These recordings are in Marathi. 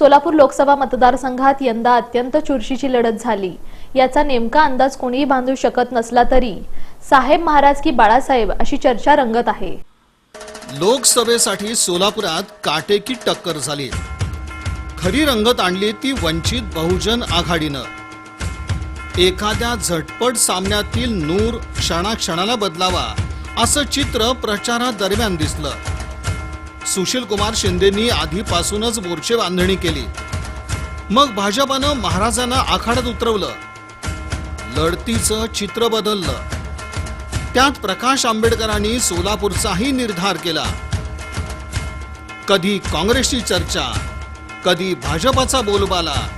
सोलापूर लोकसभा मतदारसंघात यंदा अत्यंत चुरशीची लढत झाली. याचा नेमका अंदाज कोणीही बांधू शकत नसला तरी. साहेब महाराज की बाळासाहेब अशी चर्चा रंगत आहे. लोकसभेसाठी सोलापुरात काटेकी टक्कर झाली. खरी रंगत आणली ती वंचित बहुजन आघाडीनं. एखाद्या झटपट सामन्यातील नूर क्षणाक्षणाला बदलावा असं चित्र प्रचारादरम्यान दिसलं. सुशील कुमार शिंदेनी आधीपासूनच मोर्चे बांधणी केली. मग भाजपानं महाराजांना आखाड्यात उतरवलं. लढतीचं चित्र बदललं. त्यात प्रकाश आंबेडकरांनी सोलापूरचाही निर्धार केला. कधी काँग्रेसची चर्चा कधी भाजपाचा बोलबाला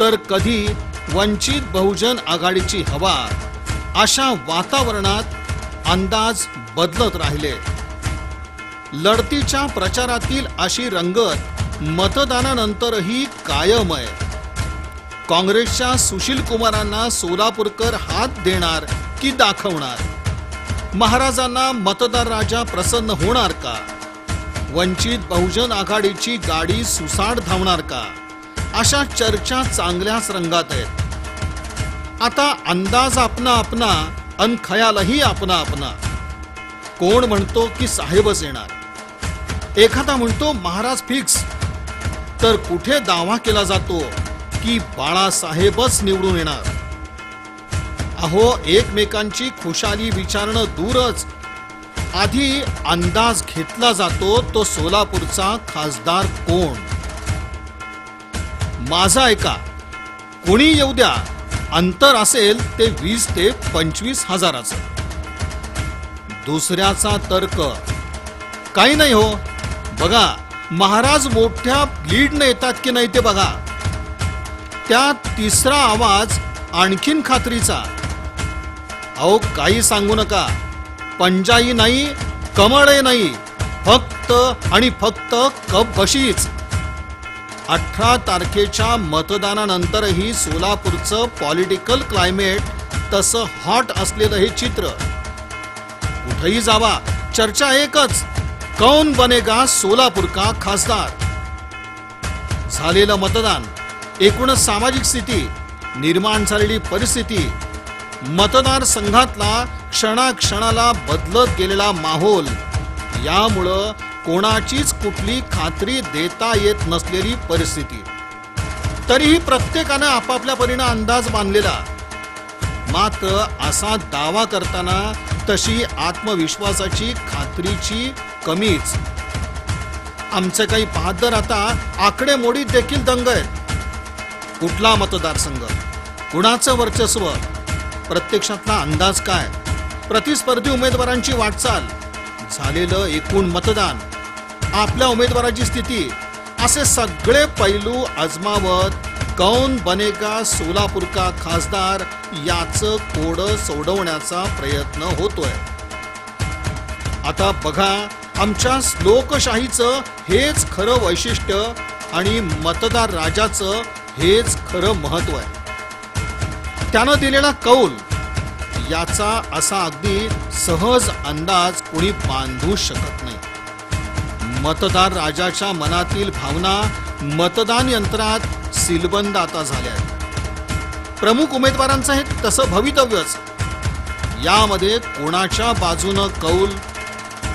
तर कधी वंचित बहुजन आघाडीची हवा अशा वातावरणात अंदाज बदलत राहिले. लढतीच्या प्रचारातील अशी रंगत मतदानानंतरही कायम आहे काँग्रेसच्या सुशील कुमारांना सोलापूरकर हात देणार की दाखवणार? महाराजांना मतदार राजा प्रसन्न होणार का? वंचित बहुजन आघाडीची गाडी सुसाट धावणार का? अशा चर्चा चांगल्याच रंगात आहेत. आता अंदाज आपना आपना अन खयालही आपना आपना. कोण म्हणतो की साहेबच येणार? एखादा म्हणतो महाराज फिक्स तर कुठे दावा केला जातो की बाळासाहेबच निवडून येणार? अहो एकमेकांची खुशाली विचारणं दूरच. आधी अंदाज घेतला जातो तो सोलापूरचा खासदार कोण? माझा ऐका कोणी येऊ द्या अंतर असेल ते वीस ते पंचवीस हजाराचं. दुसऱ्याचा तर्क. काही नाही हो बघा महाराज मोठ्या लीडने येतात की नाही ते बघा. त्या तिसरा आवाज आणखीन खात्रीचा. अहो काही सांगू नका. पंजाई नाही कमळे नाही. फक्त आणि फक्त कप बशीच अठरा तारखेच्या मतदानानंतरही सोलापूरचं पॉलिटिकल क्लायमेट तसं हॉट असलेलं हे चित्र. कुठेही जावा चर्चा एकच. कौन बनेगा सोलापूर का खासदार? झालेलं मतदान एकूणच सामाजिक स्थिती निर्माण झालेली परिस्थिती मतदारसंघातला क्षणाक्षणाला बदलत गेलेला माहोल यामुळं कोणाचीच कुठली खात्री देता येत नसलेली परिस्थिती. तरीही प्रत्येकानं आपापल्या परीनं अंदाज बांधलेला. मात्र असा दावा करताना तशी आत्मविश्वासाची खात्रीची कमीच. आमचे काही पाहत आता आकडेमोडीत देखील दंग आहेत. कुठला मतदारसंघ? कुणाचं वर्चस्व? प्रत्यक्षातला अंदाज काय? प्रतिस्पर्धी उमेदवारांची वाटचाल. झालेलं एकूण मतदान. आपल्या उमेदवाराची स्थिती. असे सगळे पैलू अजमावत कौन बनेगा सोलापूर का खासदार? याचं कोड सोडवण्याचा प्रयत्न होतोय. आता बघा आमच्या लोकशाहीचं हेच खरं वैशिष्ट्य आणि मतदार राजाचं हेच खरं महत्त्व आहे. त्यानं दिलेला कौल याचा असा अगदी सहज अंदाज कोणी बांधू शकत नाही. मतदार राजाच्या मनातील भावना मतदान यंत्रात सीलबंद आता झाल्या प्रमुख उमेदवारांचं हे तसं भवितव्यच. यामध्ये कोणाच्या बाजूनं कौल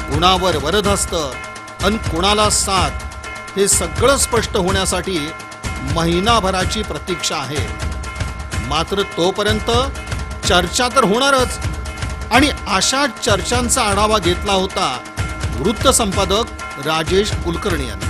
कुणावर वरदहस्त अन कुणाला साथ हे सगळं स्पष्ट होण्यासाठी महिनाभराची प्रतीक्षा आहे. मात्र तोपर्यंत चर्चा तर होणारच. आणि अशा चर्चांचा आढावा घेतला होता वृत्त संपादक राजेश कुलकर्णी यांनी.